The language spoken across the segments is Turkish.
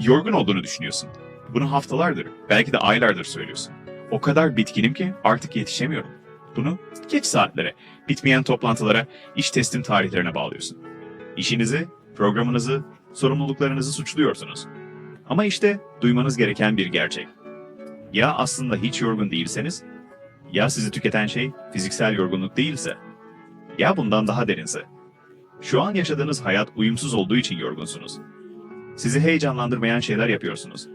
Yorgun olduğunu düşünüyorsun. Bunu haftalardır, belki de aylardır söylüyorsun. O kadar bitkinim ki artık yetişemiyorum. Bunu geç saatlere, bitmeyen toplantılara, iş teslim tarihlerine bağlıyorsun. İşinizi, programınızı, sorumluluklarınızı suçluyorsunuz. Ama işte duymanız gereken bir gerçek. Ya aslında hiç yorgun değilseniz, ya sizi tüketen şey fiziksel yorgunluk değilse, ya bundan daha derinse. Şu an yaşadığınız hayat uyumsuz olduğu için yorgunsunuz. Sizi heyecanlandırmayan şeyler yapıyorsunuz.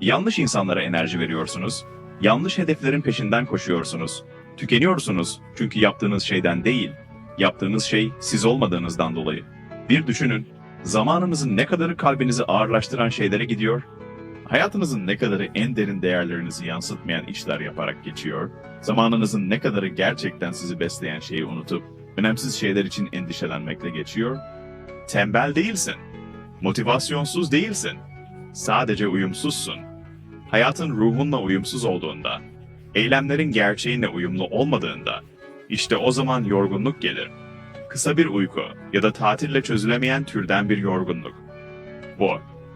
Yanlış insanlara enerji veriyorsunuz. Yanlış hedeflerin peşinden koşuyorsunuz. Tükeniyorsunuz çünkü yaptığınız şeyden değil, yaptığınız şey siz olmadığınızdan dolayı. Bir düşünün, zamanınızın ne kadarı kalbinizi ağırlaştıran şeylere gidiyor, hayatınızın ne kadarı en derin değerlerinizi yansıtmayan işler yaparak geçiyor, zamanınızın ne kadarı gerçekten sizi besleyen şeyi unutup önemsiz şeyler için endişelenmekle geçiyor. Tembel değilsin, motivasyonsuz değilsin, sadece uyumsuzsun. Hayatın ruhunla uyumsuz olduğunda, eylemlerin gerçeğinle uyumlu olmadığında, işte o zaman yorgunluk gelir. Kısa bir uyku ya da tatille çözülemeyen türden bir yorgunluk. Bu,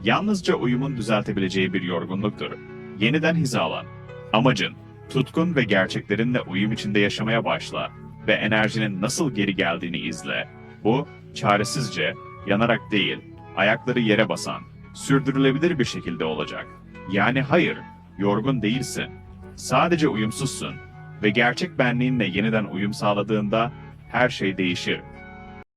yalnızca uyumun düzeltebileceği bir yorgunluktur. Yeniden hizalan. Amacın, tutkun ve gerçeklerinle uyum içinde yaşamaya başla ve enerjinin nasıl geri geldiğini izle. Bu, çaresizce, yanarak değil, ayakları yere basan, sürdürülebilir bir şekilde olacak. Yani hayır, yorgun değilsin. Sadece uyumsuzsun ve gerçek benliğinle yeniden uyum sağladığında her şey değişir.